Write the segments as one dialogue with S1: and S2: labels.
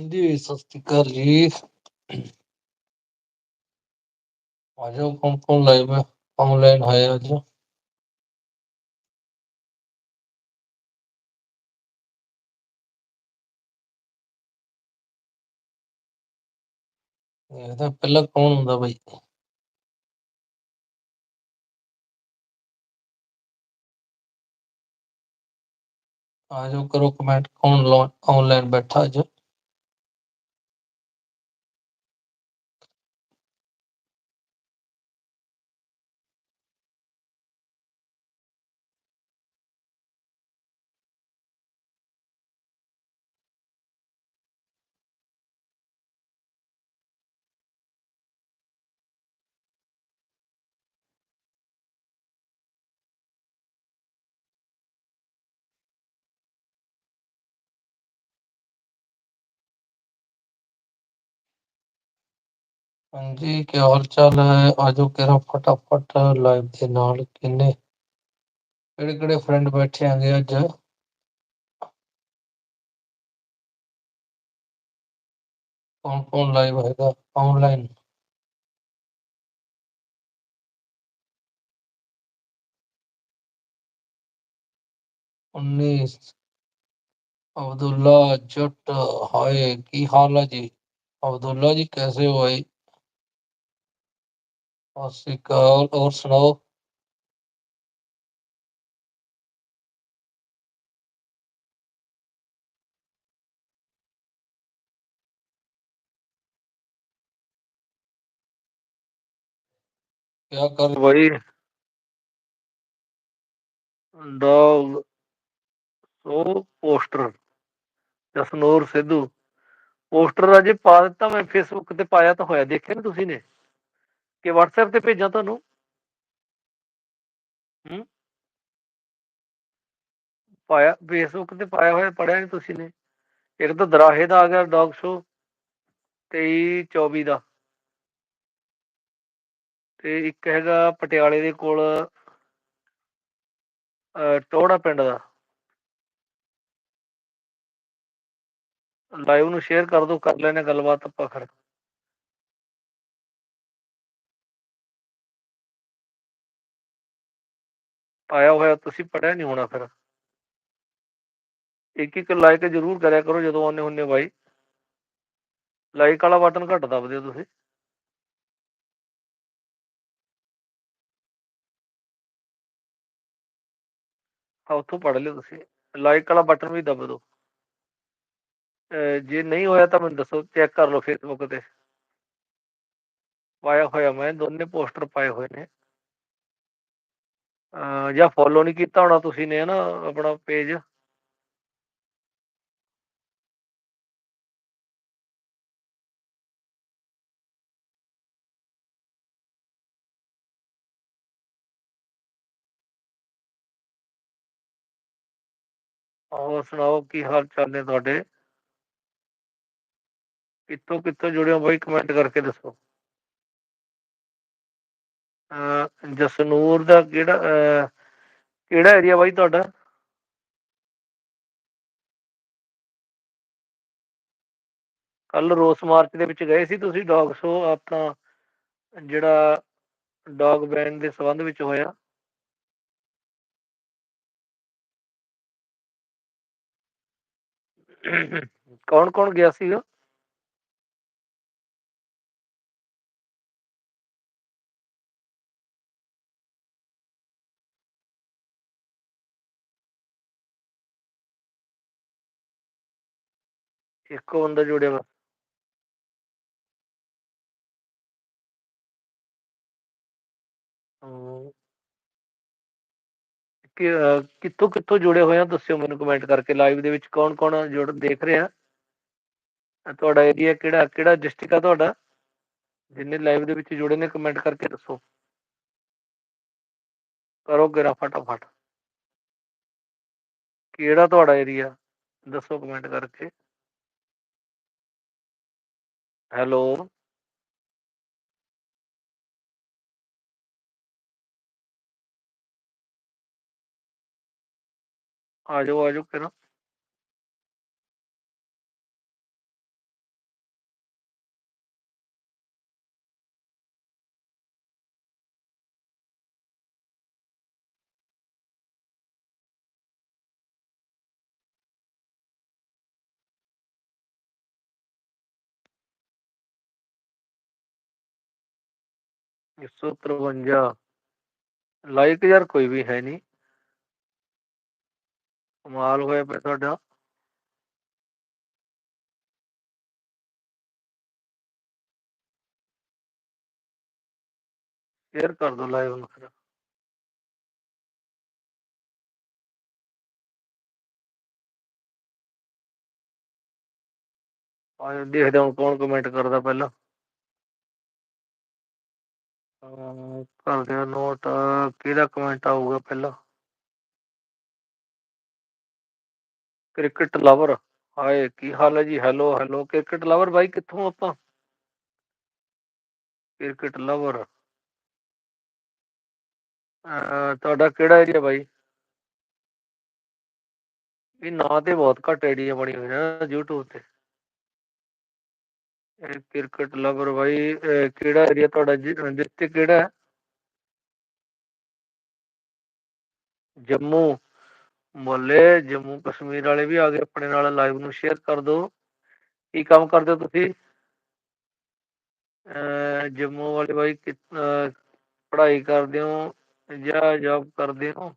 S1: ਹਾਂਜੀ ਸਤਿ ਸ਼੍ਰੀ ਅਕਾਲ ਜੀ ਆ ਜਾਓ ਕੌਣ ਕੌਣ ਲਾਈਵ ਹੈ ਆਨਲਾਈਨ ਹੈ ਅੱਜ ਇਹ ਤਾਂ ਪਹਿਲਾਂ ਕੌਣ ਹੁੰਦਾ ਬਾਈ ਆ ਜਾਓ ਕਰੋ ਕਮੈਂਟ ਕੌਣ ਆਨਲਾਈਨ ਬੈਠਾ ਹਾਂਜੀ, ਕੀ ਹਾਲ ਚਾਲ ਹੈ? ਆਜੋ ਕਿਹੜਾ ਫਟਾਫਟ ਲਾਈਵ ਦੇ ਨਾਲ ਕਿੰਨੇ? ਕਿਹੜੇ ਕਿਹੜੇ ਫਰੈਂਡ ਬੈਠੇ ਆਂਗੇ ਅੱਜ? ਕੌਣ ਕੌਣ ਲਾਈਵ ਹੈਗਾ? ਆਨਲਾਈਨ ਉਨੀਸ। ਅਬਦੁੱਲਾ ਜੱਟ, ਹਾਏ, ਕੀ ਹਾਲ ਹੈ ਜੀ? ਅਬਦੁੱਲਾ ਜੀ, ਕੈਸੇ ਹੋ ਭਾਈ सत श्री अकाल और सुनाओ क्या कर भाई dog so poster Jasnoor Sidhu poster ਅਜੇ ਪਾ ਦਿੱਤਾ ਮੈਂ ਫੇਸਬੁੱਕ ਤੇ ਪਾਇਆ ਤਾਂ ਹੋਇਆ ਦੇਖਿਆ ਨਾ ਤੁਸੀਂ ਨੇ ਕਿ WhatsApp ਤੇ ਭੇਜਾਂ ਤੁਹਾਨੂੰ? ਹੂੰ? ਪਾਇਆ ਫੇਸਬੁੱਕ ਤੇ ਪਾਇਆ ਹੋਇਆ ਪੜਿਆ ਨਹੀਂ ਤੁਸੀਂ ਨੇ। ਇੱਕ ਤਾਂ ਦਰਾਹੇ ਦਾ ਆ ਗਿਆ ਡੌਗ ਸ਼ੋ 23 24 ਦਾ। ਤੇ ਇੱਕ ਹੈਗਾ ਪਟਿਆਲੇ ਦੇ ਕੋਲ ਟੋੜਾ ਪਿੰਡ ਦਾ। ਲਾਈਵ ਨੂੰ ਸ਼ੇਅਰ ਕਰ ਦਿਓ, ਕਰ ਲੈਣੇ ਗੱਲਬਾਤ ਆਪਾਂ ਫਿਰ। ਪਾਇਆ ਹੋਇਆ, ਤੁਸੀਂ ਪੜਿਆ ਨਹੀਂ ਹੋਣਾ ਫਿਰ। ਇੱਕ ਇੱਕ ਲਾਈਕ ਜ਼ਰੂਰ ਕਰਿਆ ਕਰੋ ਜਦੋਂ ਆਉਂਦੇ ਹੁੰਦੇ ਬਾਈ। ਲਾਈਕ ਵਾਲਾ ਬਟਨ ਘੱਟ ਦਬਦੇ ਹੋ ਤੁਸੀਂ। ਆ ਉੱਥੋਂ ਪੜ ਲਿਓ ਤੁਸੀਂ। ਲਾਈਕ ਵਾਲਾ ਬਟਨ ਵੀ ਦਬ ਦਿਓ। ਜੇ ਨਹੀਂ ਹੋਇਆ ਤਾਂ ਮੈਨੂੰ ਦੱਸੋ ਚੈੱਕ ਕਰ ਲਓ ਫੇਸਬੁੱਕ ਤੇ। ਪਾਇਆ ਹੋਇਆ ਮੈਂ, ਦੋਨੇ ਪੋਸਟਰ ਪਾਏ ਹੋਏ ਨੇ। ਅਹ ਜਾਂ ਫੋਲੋ ਨਹੀਂ ਕੀਤਾ ਹੋਣਾ ਤੁਸੀਂ ਨੇ ਨਾ ਆਪਣਾ ਪੇਜ ਹੋਰ ਸੁਣਾਓ ਕੀ ਹਾਲ ਚਾਲ ਨੇ ਤੁਹਾਡੇ? ਕਿੱਥੋਂ ਕਿੱਥੋਂ ਜੁੜੇ ਹੋ ਬਾਈ? ਕਮੈਂਟ ਕਰਕੇ ਦੱਸੋ। ਜਸਨੂਰ ਦਾ ਕਿਹੜਾ ਕਿਹੜਾ ਏਰੀਆ ਬਾਈ ਤੁਹਾਡਾ? ਕੱਲ ਰੋਸ ਮਾਰਚ ਦੇ ਵਿੱਚ ਗਏ ਸੀ ਤੁਸੀਂ ਡੌਗ ਸ਼ੋ ਆਪਣਾ ਜਿਹੜਾ ਡੌਗ ਬੈਂਡ ਦੇ ਸੰਬੰਧ ਵਿੱਚ ਹੋਇਆ। ਕੌਣ ਕੌਣ ਗਿਆ ਸੀਗਾ? ਇੱਕੋ ਬੰਦਾ ਜੁੜਿਆ ਵਾ ਹਮ, ਕਿ ਅਹ, ਕਿੱਥੋਂ ਕਿੱਥੋਂ ਜੁੜੇ ਹੋਏ ਆ ਦੱਸਿਓ ਮੈਨੂੰ ਕਮੈਂਟ ਕਰਕੇ। ਲਾਈਵ ਦੇ ਵਿੱਚ ਕੌਣ ਕੌਣ ਜੁੜ ਦੇਖ ਰਿਹਾ? ਅਹ ਤੁਹਾਡਾ ਏਰੀਆ ਕਿਹੜਾ ਕਿਹੜਾ ਡਿਸਟ੍ਰਿਕਟ ਆ ਤੁਹਾਡਾ? ਜਿੰਨੇ ਲਾਈਵ ਦੇ ਵਿੱਚ ਜੁੜੇ ਨੇ ਕਮੈਂਟ ਕਰਕੇ ਦੱਸੋ। ਕਰੋ ਗੇਰਾ ਫਟਾਫਟ। ਕਿਹੜਾ ਤੁਹਾਡਾ ਏਰੀਆ ਦੱਸੋ ਕਮੈਂਟ ਕਰਕੇ। ਹੈਲੋ। ਆ ਜਾਓ ਆ ਜਾਓ ਫਿਰ। 153 ਲਾਈਕ ਯਾਰ ਕੋਈ ਵੀ ਹੈ ਨਹੀਂ। ਕਮਾਲ ਹੋਇਆ ਪਿਆ ਤੁਹਾਡਾ। ਸ਼ੇਅਰ ਕਰ ਦਿਓ ਲਾਈਵ ਨੂੰ ਫਿਰ। ਆਜੋ ਦੇਖਦੇ ਹਾਂ ਕੌਣ ਕਮੈਂਟ ਕਰਦਾ ਪਹਿਲਾਂ। ਅਹ ਨੋਟ ਕਿਹਦਾ ਕਮੈਂਟ ਆਊਗਾ ਪਹਿਲਾਂ? ਕ੍ਰਿਕਟ ਲਵਰ ਹਾਏ ਕੀ ਹਾਲ ਹੈ ਜੀ? ਹੈਲੋ ਹੈਲੋ ਕ੍ਰਿਕਟ ਲਵਰ ਬਾਈ ਕਿੱਥੋਂ ਆਪਾਂ? ਕ੍ਰਿਕਟ ਲਵਰ ਤੁਹਾਡਾ ਕਿਹੜਾ ਏਰੀਆ ਬਾਈ? ਇਹ ਨਾਂ ਤੇ ਬਹੁਤ ਘੱਟ ਆਈਡੀਆਂ ਬਣੀ ਹੋਈ ਨਾ YouTube ਤੇ। ਕ੍ਰਿਕਟ ਲਵਰ ਬਾਈ ਕਿਹੜਾ ਏਰੀਆ ਤੁਹਾਡਾ ਡਿਸਟ੍ਰਿਕਟ ਕਿਹੜਾ ਜੰਮੂ। ਮੁਹੱਲੇ, ਜੰਮੂ ਕਸ਼ਮੀਰ ਵਾਲੇ ਵੀ ਆ ਗਏ ਆਪਣੇ ਨਾਲ ਲਾਈਵ ਨੂੰ ਸ਼ੇਅਰ ਕਰ ਦਿਓ। ਕੀ ਕੰਮ ਕਰਦੇ ਹੋ ਤੁਸੀਂ? ਜੰਮੂ ਵਾਲੇ ਬਾਈ ਕਿ- ਪੜ੍ਹਾਈ ਕਰਦੇ ਹੋ ਜਾਂ ਜੌਬ ਕਰਦੇ ਹੋ?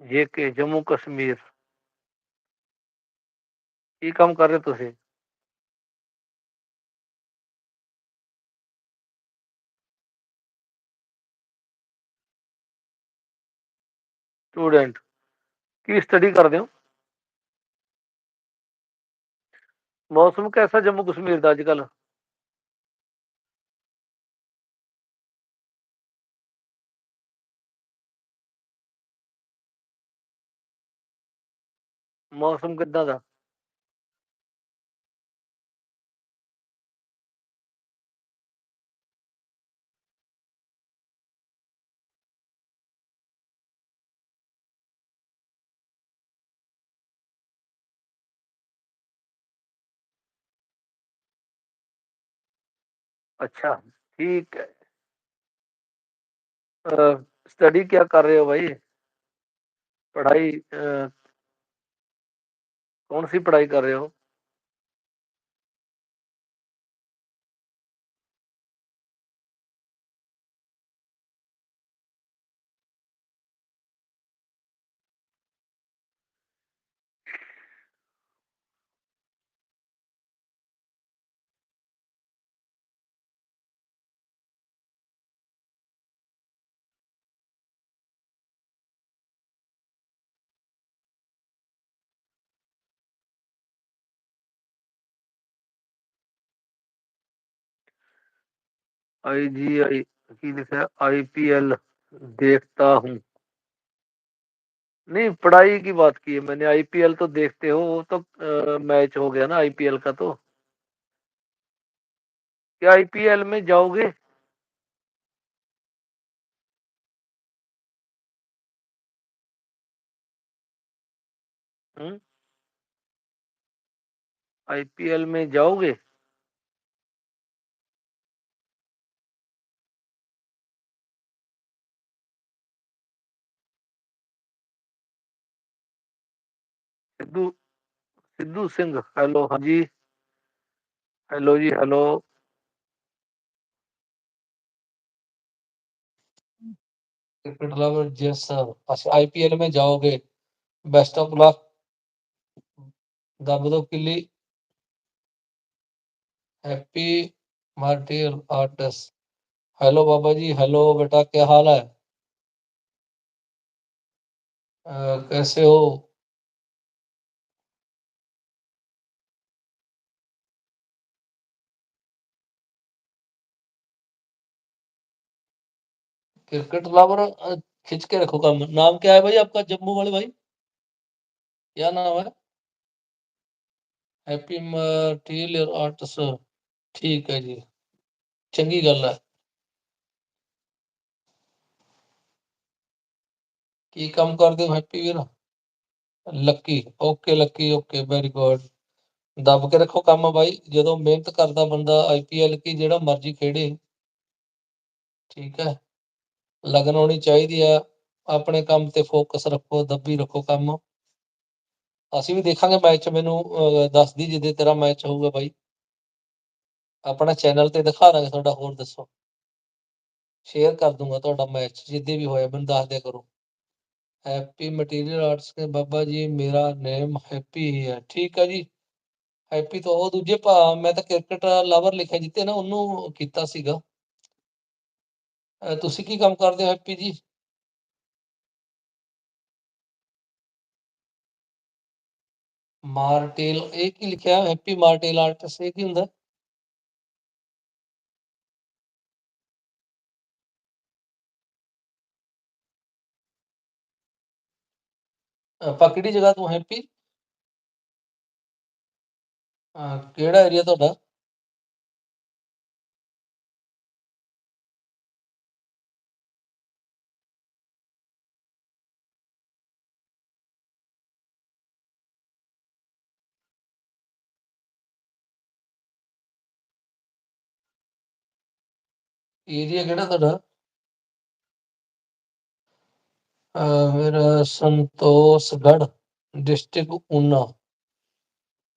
S1: ਜੇ ਕੇ ਜੰਮੂ ਕਸ਼ਮੀਰ। ਕੀ ਕੰਮ ਕਰ ਰਹੇ ਹੋ ਤੁਸੀਂ? ਸਟੂਡੈਂਟ, ਕੀ ਸਟੱਡੀ ਕਰਦੇ ਹੋ? ਮੌਸਮ ਕੈਸਾ ਜੰਮੂ ਕਸ਼ਮੀਰ ਦਾ ਅੱਜ ਕੱਲ ਮੌਸਮ ਕਿੱਦਾਂ ਦਾ? अच्छा ठीक है। स्टडी क्या कर रहे हो भाई? पढ़ाई अ, कौन सी पढ़ाई कर रहे हो? आई जी आई लिखा आईपीएल देखता हूँ। नहीं पढ़ाई की बात की है मैंने आईपीएल तो देखते हो वो तो आ, मैच हो गया ना आईपीएल का तो। क्या आईपीएल में जाओगे? हम्म? आईपीएल में जाओगे? सिद्धू सिद्धू सिंह हेलो हाँ जी। हेलो जी hello. Cricket lover yes IPL में जाओगे बेस्ट ऑफ़ लक दब दो किली हैप्पी मार्टियल आर्टिस्ट हेलो बाबा जी हेलो बेटा क्या हाल है? अ, कैसे हो? क्रिकेट लवर अ, खींच के रखो काम नाम क्या है भाई आपका जम्मू वाले भाई क्या नाम है हैप्पी मटीरियल आर्टिस्ट ठीक है जी चंगी गल है ਕੀ ਕੰਮ ਕਰਦੇ ਹੋ ਹੈਪੀ ਵੀਰ Lucky okay Lucky okay very good ਦੱਬ ਕੇ ਰੱਖੋ ਕੰਮ ਬਾਈ ਜਦੋਂ ਮਿਹਨਤ ਕਰਦਾ ਬੰਦਾ ਆਈਪੀਐਲ ਕੀ ਜਿਹੜਾ ਮਰਜ਼ੀ ਖੇਡੇ ਠੀਕ ਹੈ ਲਗਨ ਹੋਣੀ ਚਾਹੀਦੀ ਆ। ਆਪਣੇ ਕੰਮ ਤੇ ਫੋਕਸ ਰੱਖੋ ਦੱਬੀ ਰੱਖੋ ਕੰਮ। ਅਸੀਂ ਵੀ ਦੇਖਾਂਗੇ ਮੈਚ ਮੈਨੂੰ ਅਹ, ਦੱਸ ਦੀ ਜਿੱਦੇ ਤੇਰਾ ਮੈਚ ਹੋਊਗਾ ਬਾਈ। ਆਪਣਾ ਚੈਨਲ ਤੇ ਦਿਖਾ ਦਾਂਗੇ ਤੁਹਾਡਾ ਹੋਰ ਦੱਸੋ। ਸ਼ੇਅਰ ਕਰ ਦੂੰਗਾ ਤੁਹਾਡਾ ਮੈਚ ਜਿੱਦੇ ਵੀ ਹੋਇਆ ਮੈਨੂੰ ਦੱਸ ਦਿਆ ਕਰੋ। ਹੈਪੀ ਮਟੀਰੀਅਲ ਆਰਟਸ ਕੇ ਬਾਬਾ ਜੀ ਮੇਰਾ ਨੇਮ ਹੈਪੀ ਹੀ ਹੈ। ਠੀਕ ਹੈ ਜੀ। ਹੈਪੀ ਤੋਂ ਉਹ ਦੂਜੇ ਭਾ ਮੈਂ ਤਾਂ ਕ੍ਰਿਕਟ ਲਵਰ ਲਿਖਿਆ ਜਿੱਤੇ ਨਾ ਉਹਨੂੰ ਕੀਤਾ ਸੀਗਾ। ਅਹ ਤੁਸੀਂ ਕੀ ਕੰਮ ਕਰਦੇ ਹੋ, ਹੈਪੀ ਜੀ? ਮਾਰਟੇਲ, ਇਹ ਕੀ ਲਿਖਿਆ ਹੈਪੀ ਮਾਰਟੇਲ ਆਰਟਿਸਟ ਇਹ ਕੀ ਹੁੰਦਾ? ਆਪਾਂ ਕਿਹੜੀ ਜਗ੍ਹਾ ਤੋਂ ਹੈਪੀ? ਅਹ ਕਿਹੜਾ ਏਰੀਆ ਤੁਹਾਡਾ? ਏਰੀਆ ਕਿਹੜਾ ਤੁਹਾਡਾ ਅਹ ਮੇਰਾ ਸੰਤੋਸ਼ਗੜ੍ਹ ਡਿਸਟ੍ਰਿਕਟ ਊਨਾ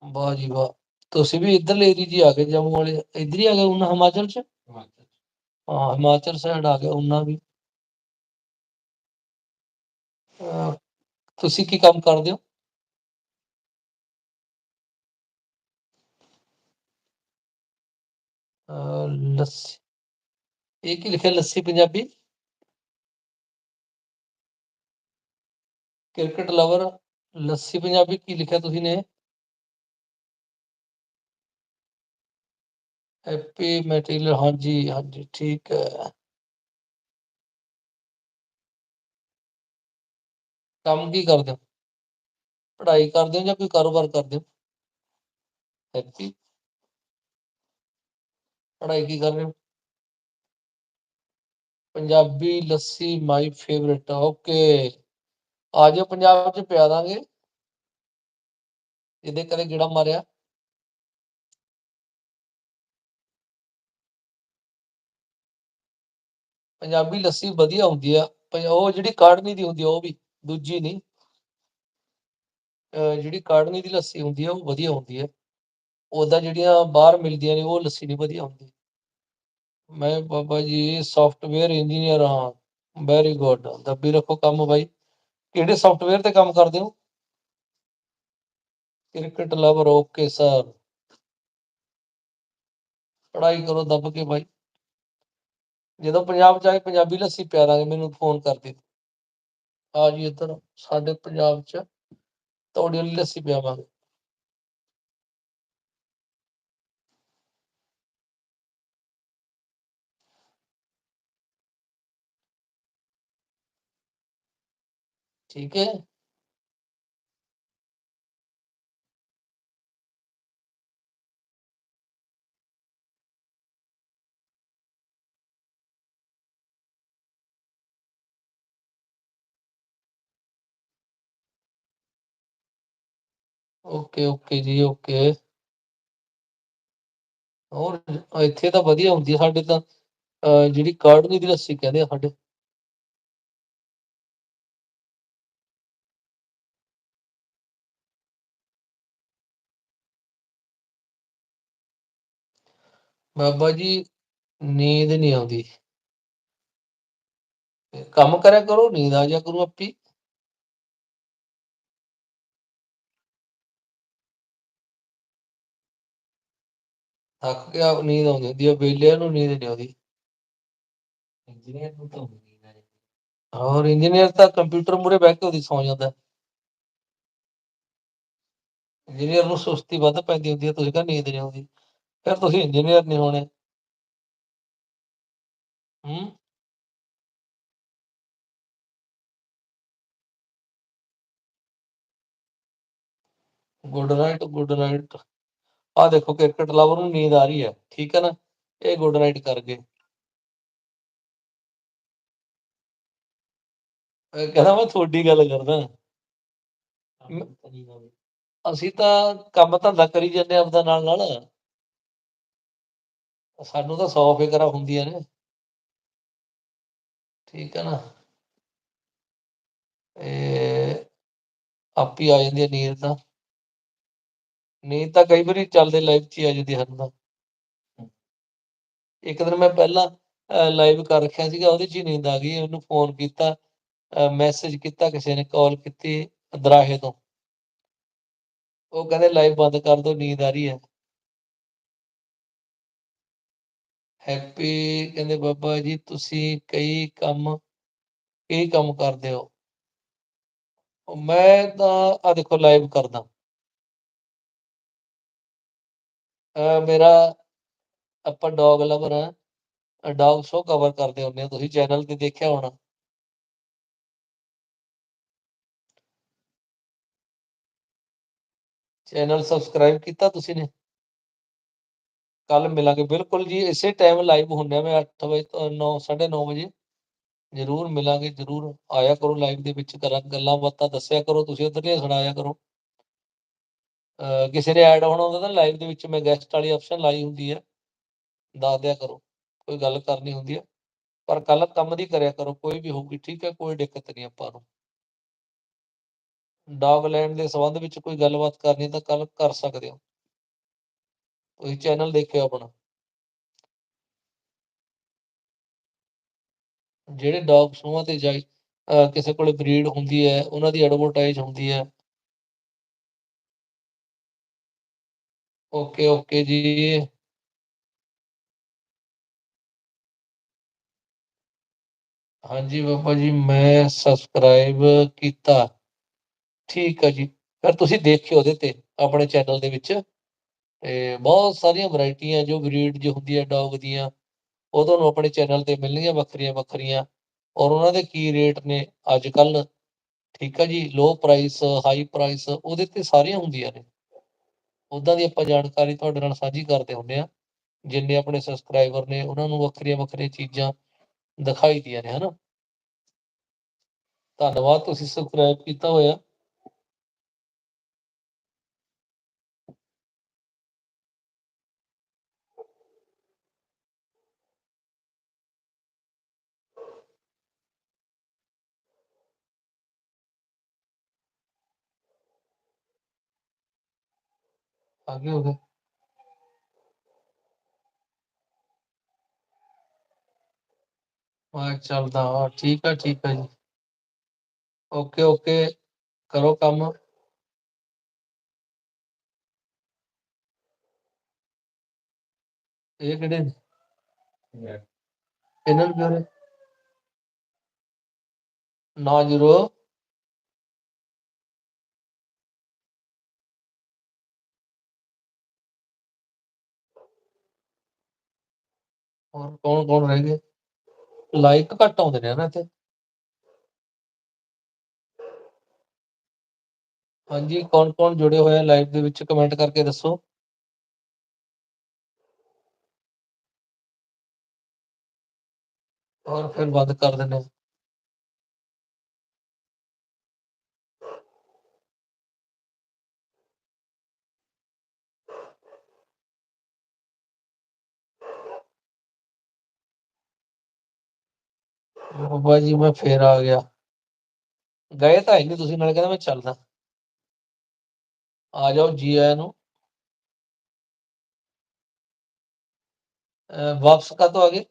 S1: ਵਾਹ ਜੀ ਵਾਹ ਤੁਸੀਂ ਵੀ ਇੱਧਰਲੇ ਏਰੀਆ 'ਚ ਹੀ ਆ ਗਏ ਜੰਮੂ ਵਾਲੇ ਇੱਧਰ ਹੀ ਆ ਗਏ ਊਨਾ ਹਿਮਾਚਲ 'ਚ ਹਾਂ ਹਿਮਾਚਲ ਸਾਈਡ ਆ ਗਿਆ ਊਨਾ ਵੀ ਅਹ ਤੁਸੀਂ ਕੀ ਕੰਮ ਕਰਦੇ ਹੋ ਅਹ ਲੱਸੀ ਇਹ ਕੀ ਲਿਖਿਆ ਲੱਸੀ ਪੰਜਾਬੀ ਕ੍ਰਿਕਟ ਲਵਰ ਲੱਸੀ ਪੰਜਾਬੀ ਕੀ ਲਿਖਿਆ ਤੁਸੀਂ ਨੇ ਹੈਪੀ ਮਟੀਰੀਅਲ ਹਾਂਜੀ ਹਾਂਜੀ ਠੀਕ ਹੈ ਕੰਮ ਕੀ ਕਰਦੇ ਹੋ ਪੜ੍ਹਾਈ ਕਰਦੇ ਹੋ ਜਾਂ ਕੋਈ ਕਾਰੋਬਾਰ ਕਰਦੇ ਹੋ ਹੈਪੀ ਪੜ੍ਹਾਈ ਕੀ ਕਰ ਰਹੇ ਹੋ Punjabi Lassi my favourite okay ਆ ਪੰਜਾਬ ਚ ਪਿਆ ਦਾਂਗੇ। ਇਹਦੇ ਕਦੇ ਗੇੜਾ ਮਾਰਿਆ? ਪੰਜਾਬੀ ਲੱਸੀ ਵਧੀਆ ਹੁੰਦੀ ਆ, ਪੰ- ਉਹ ਜਿਹੜੀ ਕਾੜਨੀ ਦੀ ਹੁੰਦੀ ਆ, ਉਹ ਵੀ, ਦੂਜੀ ਨਹੀਂ। ਜਿਹੜੀ ਕਾੜਨੀ ਦੀ ਲੱਸੀ ਹੁੰਦੀ ਆ, ਉਹ ਵਧੀਆ ਹੁੰਦੀ ਹੈ ਉਹਦਾ ਜਿਹੜੀਆਂ ਬਾਹਰ ਮਿਲਦੀਆਂ ਨੇ, ਉਹ ਲੱਸੀ ਨਹੀਂ ਵਧੀਆ ਹੁੰਦੀ ਮੈਂ ਬਾਬਾ ਜੀ ਸੌਫਟਵੇਅਰ ਇੰਜੀਨੀਅਰ ਹਾਂ। ਵੈਰੀ ਗੁੱਡ ਦੱਬੀ ਰੱਖੋ ਕੰਮ ਬਾਈ। ਕਿਹੜੇ ਸੌਫਟਵੇਅਰ ਤੇ ਕੰਮ ਕਰਦੇ ਹੋ? ਕ੍ਰਿਕਟ ਲਵਰ ਓਕੇ ਸਰ ਪੜ੍ਹਾਈ ਕਰੋ, ਦੱਬ ਕੇ ਬਾਈ। ਜਦੋਂ ਪੰਜਾਬ ਚ ਆਏ, ਪੰਜਾਬੀ ਲੱਸੀ ਪਿਆ ਦਾਂਗੇ, ਮੈਨੂੰ ਫੋਨ ਕਰ ਦੇ ਆ ਜੀ ਇੱਧਰ, ਸਾਡੇ ਪੰਜਾਬ ਚ ਤੌੜੀ ਵਾਲੀ ਲੱਸੀ ਪਿਆਵਾਂਗੇ। ਠੀਕ ਹੈ ਓਕੇ ਓਕੇ ਜੀ ਓਕੇ ਹੋਰ ਇੱਥੇ ਤਾਂ ਵਧੀਆ ਹੁੰਦੀ ਹੈ ਸਾਡੇ ਤਾਂ ਅਹ ਜਿਹੜੀ ਕਾੜਨੀ ਦੀ ਲੱਸੀ ਕਹਿੰਦੇ ਆ ਸਾਡੇ ਬਾਬਾ ਜੀ, ਨੀਂਦ ਨਹੀਂ ਆਉਂਦੀ। ਕੰਮ ਕਰਿਆ ਕਰੋ, ਨੀਂਦ ਆ ਜਾ ਕਰੂ ਆਪੀ। ਥੱਕ ਕੇ ਆਪ ਨੀਂਦ ਆਉਂਦੀ ਹੁੰਦੀ ਆ, ਵਿਹਲਿਆਂ ਨੂੰ ਨੀਂਦ ਨਹੀਂ ਆਉਂਦੀ। ਇੰਜੀਨੀਅਰ ਨੂੰ ਤਾਂ ਹੁੰਦੀ ਨੀਂਦ ਹੋਰ ਇੰਜੀਨੀਅਰ ਤਾਂ ਕੰਪਿਊਟਰ ਮੂਰੇ ਬਹਿ ਕੇ ਉਹਦੀ ਸੌਂ ਜਾਂਦਾ। ਇੰਜੀਨੀਅਰ ਨੂੰ ਸੁਸਤੀ ਵੱਧ ਪੈਂਦੀ ਹੁੰਦੀ ਹੈ ਤੁਸੀਂ ਕਹਿੰਦੇ ਨੀਂਦ ਨਹੀਂ ਆਉਂਦੀ। ਫਿਰ ਤੁਸੀਂ ਇੰਜੀਨੀਅਰ ਨਹੀਂ ਹੋਣੇ। ਹੂੰ? ਗੁੱਡ ਨਾਈਟ ਗੁੱਡ ਨਾਈਟ ਆ ਦੇਖੋ ਕ੍ਰਿਕਟ ਲਵਰ ਨੂੰ ਨੀਂਦ ਆ ਰਹੀ ਹੈ ਠੀਕ ਹੈ ਨਾ? ਇਹ ਗੁੱਡ ਨਾਈਟ ਕਰ ਗਏ। ਕਹਿੰਦਾ ਮੈਂ ਤੁਹਾਡੀ ਗੱਲ ਕਰਦਾ। ਅਸੀਂ ਤਾਂ ਕੰਮ ਧੰਦਾ ਕਰੀ ਜਾਂਦੇ ਆਪਦਾ ਨਾਲ ਨਾਲ ਸਾਨੂੰ ਤਾਂ 100 ਫਿਕਰਾਂ ਹੁੰਦੀਆਂ ਨੇ। ਠੀਕ ਹੈ ਨਾ? ਇਹ ਆਪੀ ਆ ਜਾਂਦੀ ਹੈ ਨੀਂਦ ਤਾਂ। ਨੀਂਦ ਤਾਂ ਕਈ ਵਾਰੀ ਚੱਲਦੇ ਲਾਈਵ 'ਚ ਹੀ ਆ ਜਾਂਦੀ ਹੈ ਸਾਨੂੰ ਤਾਂ। ਇੱਕ ਦਿਨ ਮੈਂ ਪਹਿਲਾਂ ਲਾਈਵ ਕਰ ਰੱਖਿਆ ਸੀਗਾ, ਉਹਦੇ 'ਚ ਹੀ ਨੀਂਦ ਆ ਗਈ। ਉਹਨੂੰ ਫੋਨ ਕੀਤਾ ਮੈਸੇਜ ਕੀਤਾ, ਕਿਸੇ ਨੇ ਕਾਲ ਕੀਤੀ ਦਰਾਹੇ ਤੋਂ। ਉਹ ਕਹਿੰਦੇ ਲਾਈਵ ਬੰਦ ਕਰ ਦਿਓ ਨੀਂਦ ਆ ਰਹੀ ਹੈ। ਹੈਪੀ ਕਹਿੰਦੇ, ਬਾਬਾ ਜੀ, ਤੁਸੀਂ ਕਈ ਕੰਮ ਕਈ ਕੰਮ ਕਰਦੇ ਹੋ। ਮੈਂ ਤਾਂ ਆ ਦੇਖੋ ਲਾਈਵ ਕਰਦਾ। ਮੇਰਾ, ਆਪਾਂ ਡੌਗ ਲਵਰ ਆ। ਡੌਗ ਸ਼ੋ ਕਵਰ ਕਰਦੇ ਹੁੰਦੇ ਆ, ਤੁਸੀਂ ਚੈਨਲ ਤੇ ਦੇਖਿਆ ਹੋਣਾ। ਚੈਨਲ ਸਬਸਕ੍ਰਾਈਬ ਕੀਤਾ ਤੁਸੀਂ ਨੇ? ਕੱਲ ਮਿਲਾਂਗੇ। ਬਿਲਕੁਲ ਜੀ, ਇਸੇ ਟਾਈਮ ਲਾਈਵ ਹੁੰਨੇ ਆ, ਮੈਂ 8 ਵਜੇ ਤੋਂ 9 9:30 ਵਜੇ ਜ਼ਰੂਰ ਮਿਲਾਂਗੇ, ਜ਼ਰੂਰ ਆਇਆ ਕਰੋ ਲਾਈਵ ਦੇ ਵਿੱਚ ਕਰਾਂ ਗੱਲਾਂ ਬਾਤਾਂ, ਦੱਸਿਆ ਕਰੋ, ਤੁਸੀਂ ਉਧਰਲੀਆਂ ਸੁਣਾਇਆ ਕਰੋ। ਅਹ ਕਿਸੇ ਨੇ ਐਡ ਹੋਣਾ ਹੁੰਦਾ ਤਾਂ ਲਾਈਵ ਦੇ ਵਿੱਚ ਮੈਂ ਗੈਸਟ ਵਾਲੀ ਆਪਸ਼ਨ ਲਾਈ ਹੁੰਦੀ ਹੈ ਦੱਸ ਦਿਆ ਕਰੋ, ਕੋਈ ਗੱਲ ਕਰਨੀ ਹੁੰਦੀ ਹੈ ਪਰ ਕੱਲ ਕੰਮ ਦੀ ਕਰਿਆ ਕਰੋ, ਕੋਈ ਵੀ ਹੋਊਗੀ, ਠੀਕ ਹੈ ਕੋਈ ਦਿੱਕਤ ਨਹੀਂ ਆਪਾਂ ਨੂੰ। ਡੌਗ ਲੈਂਡ ਦੇ ਸੰਬੰਧ ਵਿੱਚ ਕੋਈ ਗੱਲਬਾਤ ਕਰਨੀ ਤਾਂ ਕੱਲ ਕਰ ਸਕਦੇ ਹੋ। ਤੁਸੀਂ ਚੈਨਲ ਦੇਖਿਓ ਆਪਣਾ। ਜਿਹੜੇ ਡੌਗ ਸ਼ੋਆਂ ਤੇ ਜਾਈ ਕਿਸੇ ਕੋਲੇ ਬਰੀਡ ਹੁੰਦੀ ਹੈ, ਉਹਨਾਂ ਦੀ ਐਡਵਰਟਾਈਜ਼ ਹੁੰਦੀ ਹੈ। ਓਕੇ ਓਕੇ ਜੀ। ਹਾਂਜੀ ਬਾਬਾ ਜੀ, ਮੈਂ ਸਬਸਕ੍ਰਾਈਬ ਕੀਤਾ। ਠੀਕ ਹੈ ਜੀ। ਫਿਰ ਤੁਸੀਂ ਦੇਖਿਓ ਉਹਦੇ ਤੇ, ਆਪਣੇ ਚੈਨਲ ਦੇ ਵਿੱਚ। ਤੇ ਬਹੁਤ ਸਾਰੀਆਂ ਵੈਰਾਈਟੀਆਂ ਜੋ ਬਰੀਡ ਜੋ ਹੁੰਦੀ ਹੈ ਡੌਗ ਦੀਆਂ, ਉਹ ਤੁਹਾਨੂੰ ਆਪਣੇ ਚੈਨਲ ਤੇ ਮਿਲਣਗੀਆਂ ਵੱਖਰੀਆਂ ਵੱਖਰੀਆਂ ਔਰ ਉਹਨਾਂ ਦੇ ਕੀ ਰੇਟ ਨੇ ਅੱਜ ਕੱਲ ਠੀਕ ਆ ਜੀ? ਲੋ ਪ੍ਰਾਈਸ ਹਾਈ ਪ੍ਰਾਈਸ ਉਹਦੇ ਤੇ ਸਾਰੀਆਂ ਹੁੰਦੀਆਂ ਨੇ। ਉਦਾਂ ਦੀ ਆਪਾਂ ਜਾਣਕਾਰੀ ਤੁਹਾਡੇ ਨਾਲ ਸਾਂਝੀ ਕਰਦੇ ਹੁੰਦੇ ਆ, ਜਿੰਨੇ ਆਪਣੇ ਸਬਸਕ੍ਰਾਈਬਰ ਨੇ, ਉਹਨਾਂ ਨੂੰ ਵੱਖਰੀਆਂ ਵੱਖਰੀਆਂ ਚੀਜ਼ਾਂ ਦਿਖਾਈ ਦੀਆਂ ਨੇ, ਹਨਾ? ਧੰਨਵਾਦ, ਤੁਸੀਂ ਸਬਸਕ੍ਰਾਈਬ ਕੀਤਾ ਹੋਇਆ। आगे हो गए। चलता हाँ। ठीक है ठीक है जी। ओके ओके करो काम। एक दिन नौ ज़ीरो। ਹੋਰ ਕੌਣ ਕੌਣ ਰਹਿ ਗਏ? ਲਾਈਕ ਘੱਟ ਆਉਂਦੇ ਨੇ ਨਾ ਇੱਥੇ। ਹਾਂਜੀ, ਕੌਣ ਕੌਣ ਜੁੜੇ ਹੋਏ ਆ ਲਾਈਵ ਦੇ ਵਿੱਚ ਕਮੈਂਟ ਕਰਕੇ ਦੱਸੋ। ਔਰ ਫਿਰ ਬੰਦ ਕਰ ਦਿੰਦੇ ਬਾਬਾ ਜੀ, ਮੈਂ ਫੇਰ ਆ ਗਿਆ। ਗਏ ਤਾਂ ਹੈ ਨਹੀਂ ਤੁਸੀਂ, ਨਾਲ ਕਹਿੰਦਾ ਮੈਂ ਚੱਲਦਾ। ਆ ਜਾਓ ਜੀ ਆਇਆਂ ਨੂੰ। ਅਹ ਵਾਪਸ ਕਦੋਂ ਆ ਗਏ?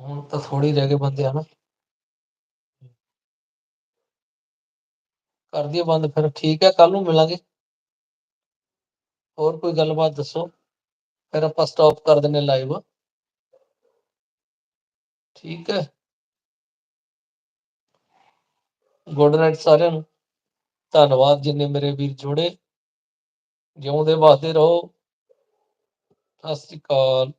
S1: ਹੁਣ ਤਾਂ ਥੋੜੀ ਰਹਿ ਗਏ ਬੰਦੇ, ਹਨਾ। ਕਰ ਦਈਏ ਬੰਦ ਫਿਰ, ਠੀਕ ਹੈ ਕੱਲ ਨੂੰ ਮਿਲਾਂਗੇ। ਹੋਰ ਕੋਈ ਗੱਲਬਾਤ ਦੱਸੋ। ਫਿਰ ਆਪਾਂ ਸਟਾਪ ਕਰ ਦਿੰਨੇ ਲਾਈਵ ਠੀਕ ਹੈ। ਗੁੱਡ ਨਾਈਟ ਸਾਰਿਆਂ ਨੂੰ। ਧੰਨਵਾਦ ਜਿੰਨੇ ਮੇਰੇ ਵੀਰ ਜੋੜੇ। ਜਿਉਂਦੇ ਵਾਸਤੇ ਰਹੋ। ਸਤਿ ਸ਼੍ਰੀ ਅਕਾਲ।